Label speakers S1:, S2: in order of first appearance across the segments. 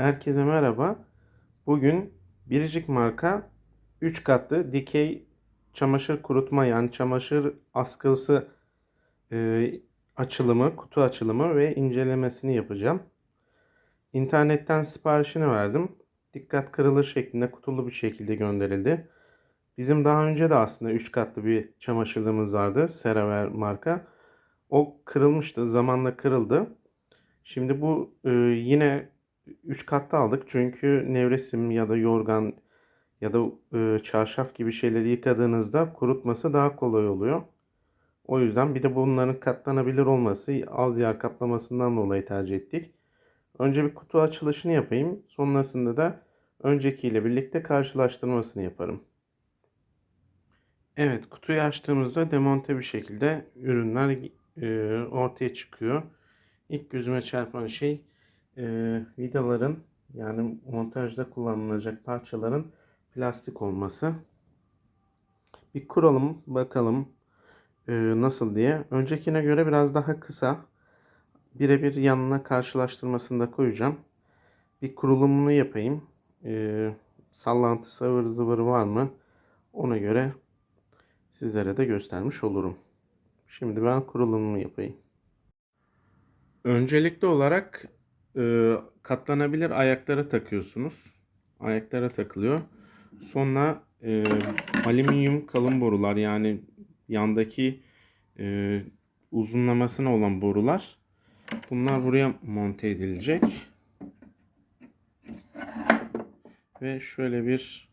S1: Herkese merhaba. Bugün Biricik marka 3 katlı dikey çamaşır kurutma yani çamaşır askısı e, açılımı, kutu açılımı ve incelemesini yapacağım. İnternetten siparişini verdim. Dikkat kırılır şeklinde kutulu bir şekilde gönderildi. Bizim daha önce de aslında 3 katlı bir çamaşırlığımız vardı. CeraVe marka. O kırılmıştı. Zamanla kırıldı. Şimdi bu e, yine 3 katta aldık. Çünkü nevresim ya da yorgan ya da e, çarşaf gibi şeyleri yıkadığınızda kurutması daha kolay oluyor. O yüzden bir de bunların katlanabilir olması az yer kaplamasından dolayı tercih ettik. Önce bir kutu açılışını yapayım. Sonrasında da öncekiyle birlikte karşılaştırmasını yaparım. Evet, kutuyu açtığımızda demonte bir şekilde ürünler e, ortaya çıkıyor. İlk gözüme çarpan şey e, vidaların yani montajda kullanılacak parçaların plastik olması. Bir kuralım bakalım e, nasıl diye. Öncekine göre biraz daha kısa. Birebir yanına karşılaştırmasını da koyacağım. Bir kurulumunu yapayım. E, sallantı sıvır zıvırı var mı? Ona göre sizlere de göstermiş olurum. Şimdi ben kurulumumu yapayım. Öncelikli olarak e, katlanabilir ayaklara takıyorsunuz. Ayaklara takılıyor. Sonra e, alüminyum kalın borular yani yandaki e, uzunlamasına olan borular. Bunlar buraya monte edilecek. Ve şöyle bir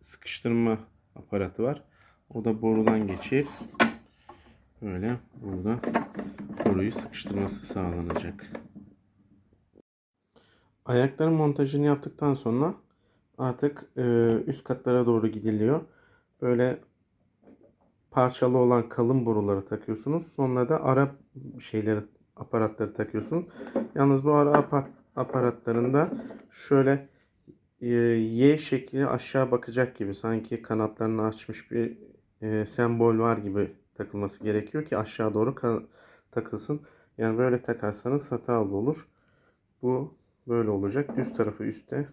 S1: sıkıştırma aparatı var. O da borudan geçip böyle burada boruyu sıkıştırması sağlanacak. Ayakların montajını yaptıktan sonra artık e, üst katlara doğru gidiliyor. Böyle parçalı olan kalın boruları takıyorsunuz. Sonra da ara şeyleri aparatları takıyorsun. Yalnız bu ara aparatlarında şöyle e, Y şekli aşağı bakacak gibi sanki kanatlarını açmış bir e, sembol var gibi takılması gerekiyor ki aşağı doğru takılsın. Yani böyle takarsanız hatalı olur. Bu böyle olacak. Düz tarafı üstte,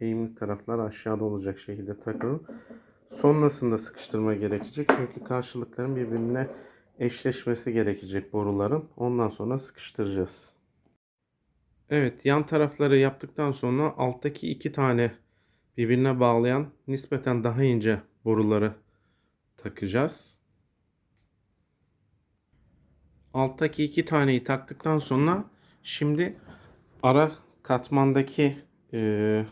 S1: eğimli taraflar aşağıda olacak şekilde takılın. Sonrasında sıkıştırma gerekecek. Çünkü karşılıkların birbirine eşleşmesi gerekecek boruların. Ondan sonra sıkıştıracağız. Evet yan tarafları yaptıktan sonra alttaki iki tane birbirine bağlayan nispeten daha ince boruları takacağız. Alttaki iki taneyi taktıktan sonra şimdi ara katmandaki e,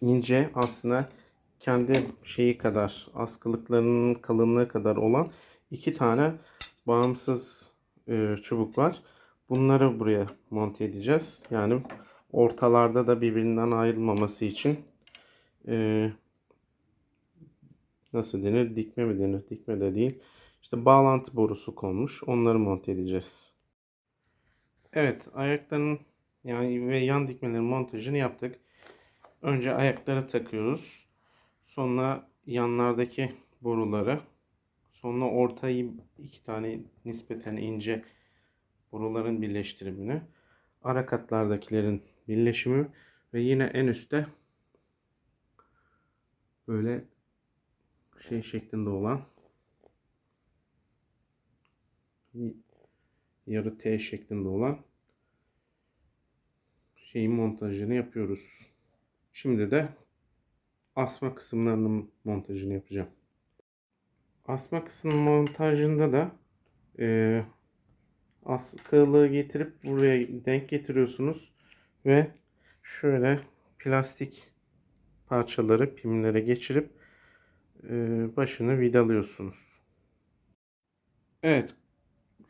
S1: ince aslında kendi şeyi kadar askılıklarının kalınlığı kadar olan iki tane bağımsız e, çubuk var. Bunları buraya monte edeceğiz. Yani ortalarda da birbirinden ayrılmaması için e, nasıl denir? Dikme mi denir? Dikme de değil. İşte bağlantı borusu konmuş. Onları monte edeceğiz. Evet ayakların yani ve yan dikmelerin montajını yaptık. Önce ayakları takıyoruz. Sonra yanlardaki boruları. Sonra ortayı iki tane nispeten ince boruların birleştirimini. Ara katlardakilerin birleşimi ve yine en üstte böyle şey şeklinde olan yarı T şeklinde olan şeyin montajını yapıyoruz. Şimdi de asma kısımlarının montajını yapacağım. Asma kısmının montajında da e, askılığı getirip buraya denk getiriyorsunuz ve şöyle plastik parçaları pimlere geçirip e, başını vidalıyorsunuz. Evet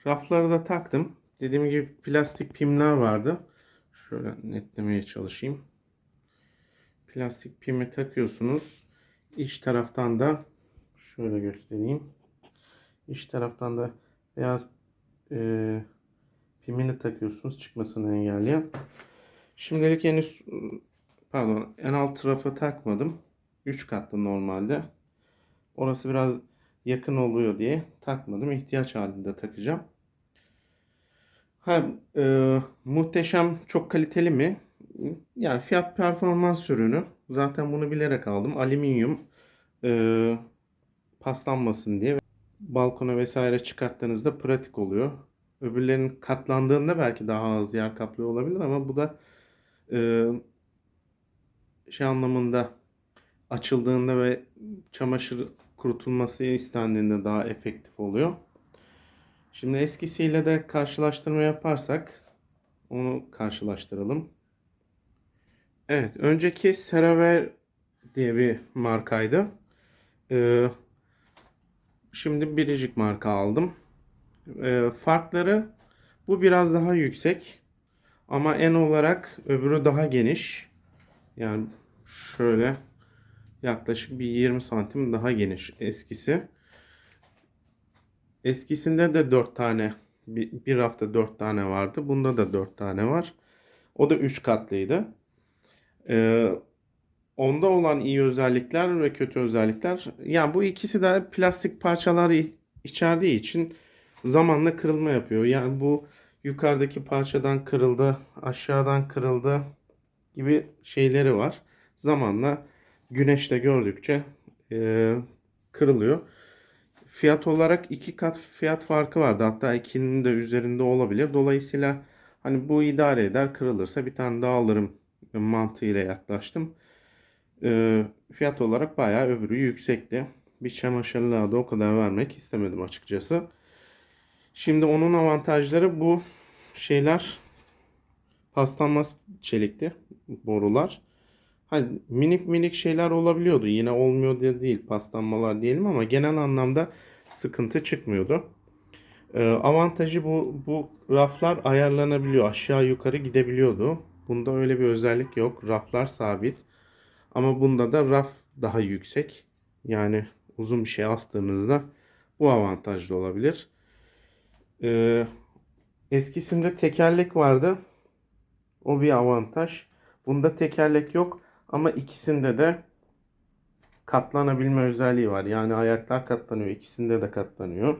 S1: rafları da taktım. Dediğim gibi plastik pimler vardı. Şöyle netlemeye çalışayım. Plastik pimi takıyorsunuz. İç taraftan da şöyle göstereyim. İç taraftan da beyaz e, pimini takıyorsunuz çıkmasını engelleyen. Şimdilik en üst pardon en alt tarafı takmadım. 3 katlı normalde. Orası biraz yakın oluyor diye takmadım. İhtiyaç halinde takacağım. Ha, e, muhteşem, çok kaliteli mi? Yani fiyat performans ürünü. Zaten bunu bilerek aldım. Alüminyum e, paslanmasın diye. Balkona vesaire çıkarttığınızda pratik oluyor. Öbürlerinin katlandığında belki daha az yer kaplıyor olabilir ama bu da e, şey anlamında açıldığında ve çamaşır kurutulması istendiğinde daha efektif oluyor. Şimdi eskisiyle de karşılaştırma yaparsak onu karşılaştıralım. Evet, önceki CeraVe diye bir markaydı. Ee, şimdi biricik marka aldım. Ee, farkları bu biraz daha yüksek ama en olarak öbürü daha geniş. Yani şöyle yaklaşık bir 20 santim daha geniş eskisi. Eskisinde de 4 tane bir, rafta 4 tane vardı. Bunda da 4 tane var. O da 3 katlıydı. Ee, onda olan iyi özellikler ve kötü özellikler. Yani bu ikisi de plastik parçalar içerdiği için zamanla kırılma yapıyor. Yani bu yukarıdaki parçadan kırıldı, aşağıdan kırıldı gibi şeyleri var. Zamanla güneşte gördükçe e, kırılıyor. Fiyat olarak iki kat fiyat farkı vardı. Hatta ikinin de üzerinde olabilir. Dolayısıyla hani bu idare eder kırılırsa bir tane daha alırım mantığıyla yaklaştım. E, fiyat olarak bayağı öbürü yüksekti. Bir çamaşırlığa da o kadar vermek istemedim açıkçası. Şimdi onun avantajları bu şeyler paslanmaz çelikti borular. Hani minik minik şeyler olabiliyordu. Yine olmuyor diye değil paslanmalar diyelim ama genel anlamda sıkıntı çıkmıyordu. Ee, avantajı bu bu raflar ayarlanabiliyor. Aşağı yukarı gidebiliyordu. Bunda öyle bir özellik yok. Raflar sabit. Ama bunda da raf daha yüksek. Yani uzun bir şey astığınızda bu avantajlı olabilir. Ee, eskisinde tekerlek vardı. O bir avantaj. Bunda tekerlek yok ama ikisinde de katlanabilme özelliği var. Yani ayaklar katlanıyor. İkisinde de katlanıyor.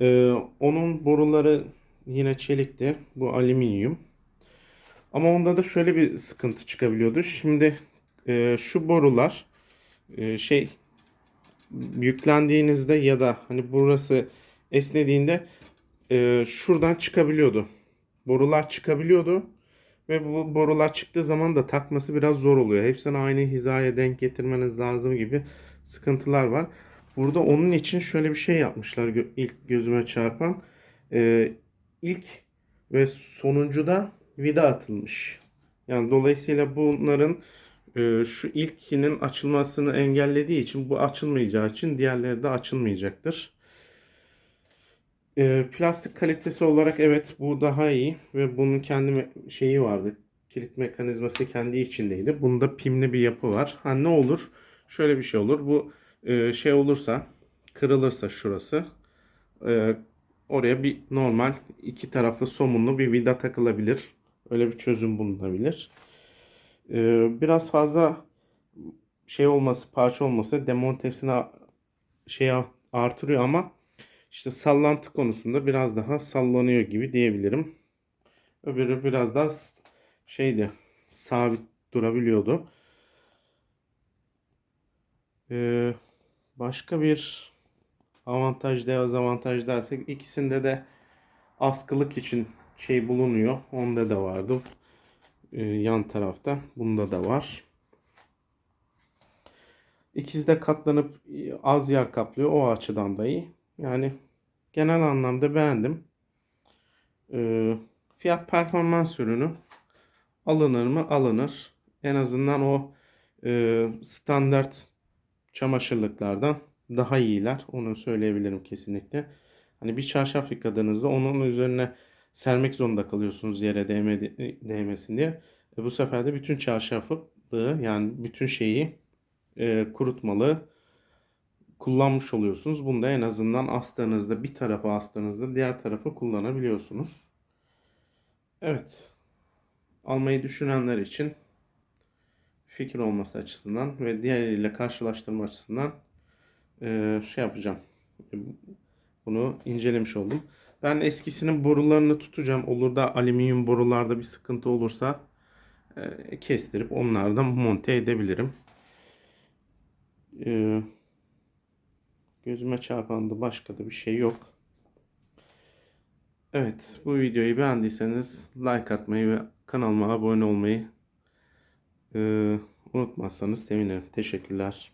S1: Ee, onun boruları yine çelikti. Bu alüminyum. Ama onda da şöyle bir sıkıntı çıkabiliyordu. Şimdi e, şu borular e, şey yüklendiğinizde ya da hani burası esnediğinde e, şuradan çıkabiliyordu. Borular çıkabiliyordu. Ve bu borular çıktığı zaman da takması biraz zor oluyor. Hepsini aynı hizaya denk getirmeniz lazım gibi sıkıntılar var. Burada onun için şöyle bir şey yapmışlar ilk gözüme çarpan. Ee, ilk ve sonuncuda vida atılmış. Yani dolayısıyla bunların e, şu ilkinin açılmasını engellediği için bu açılmayacağı için diğerleri de açılmayacaktır. E, plastik kalitesi olarak evet bu daha iyi ve bunun kendi şeyi vardı. Kilit mekanizması kendi içindeydi. Bunda pimli bir yapı var. Ha ne olur? Şöyle bir şey olur. Bu e, şey olursa kırılırsa şurası e, oraya bir normal iki taraflı somunlu bir vida takılabilir. Öyle bir çözüm bulunabilir. E, biraz fazla şey olması, parça olması demontesini şey artırıyor ama işte sallantı konusunda biraz daha sallanıyor gibi diyebilirim. Öbürü biraz daha şeydi, sabit durabiliyordu. Ee, başka bir avantaj dezavantaj dersek ikisinde de askılık için şey bulunuyor. Onda da vardı. Ee, yan tarafta. Bunda da var. İkisi de katlanıp e, az yer kaplıyor. O açıdan da iyi. Yani genel anlamda beğendim. Ee, fiyat performans ürünü alınır mı? Alınır. En azından o e, standart çamaşırlıklardan daha iyiler. Onu söyleyebilirim kesinlikle. Hani bir çarşaf yıkadığınızda onun üzerine sermek zorunda kalıyorsunuz yere değmedi, değmesin diye. E, bu sefer de bütün çarşafı yani bütün şeyi e, kurutmalı kullanmış oluyorsunuz. Bunda en azından astığınızda bir tarafı astığınızda diğer tarafı kullanabiliyorsunuz. Evet. Almayı düşünenler için fikir olması açısından ve diğeriyle karşılaştırma açısından e, şey yapacağım. E, Bunu incelemiş oldum. Ben eskisinin borularını tutacağım. Olur da alüminyum borularda bir sıkıntı olursa e, kestirip onlardan monte edebilirim. E, gözüme çarpan da başka da bir şey yok. Evet, bu videoyu beğendiyseniz like atmayı ve kanalıma abone olmayı e, unutmazsanız sevinirim. Teşekkürler.